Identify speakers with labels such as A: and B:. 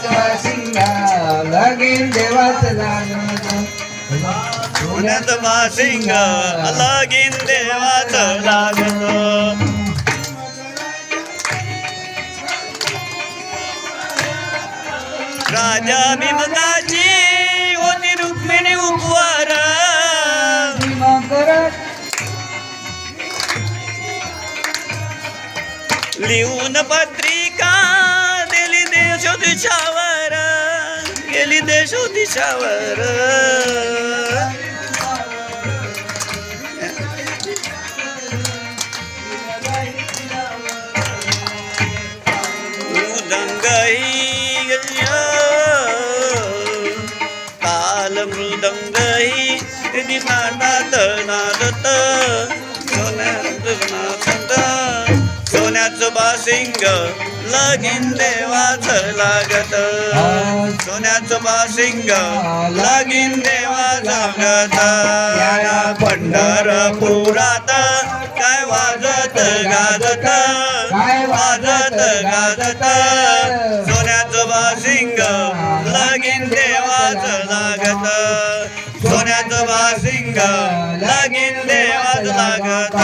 A: शिंगा देवाच लागत
B: पुण्यात बासिंग लगीन देवाच लागत राजा भीमकाची होती रुक्मिणी उपवार. लिहून पत्रिका दिशावर गेली देशोदिशावर दिशावर. ताल मृदंगही दिनानाथ नादत सोन्यात नाचत बासिंग लगीन देवाचं लागत. सोन्याच बासिंग लगीन देवाचं लागत पंढरपुरात काय वाजत गाजत?
A: काय
B: वाजत गाजत? सोन्याच बासिंग लगीन देवाच लागत. सोन्याच बासिंग लगीन देवाच लागत.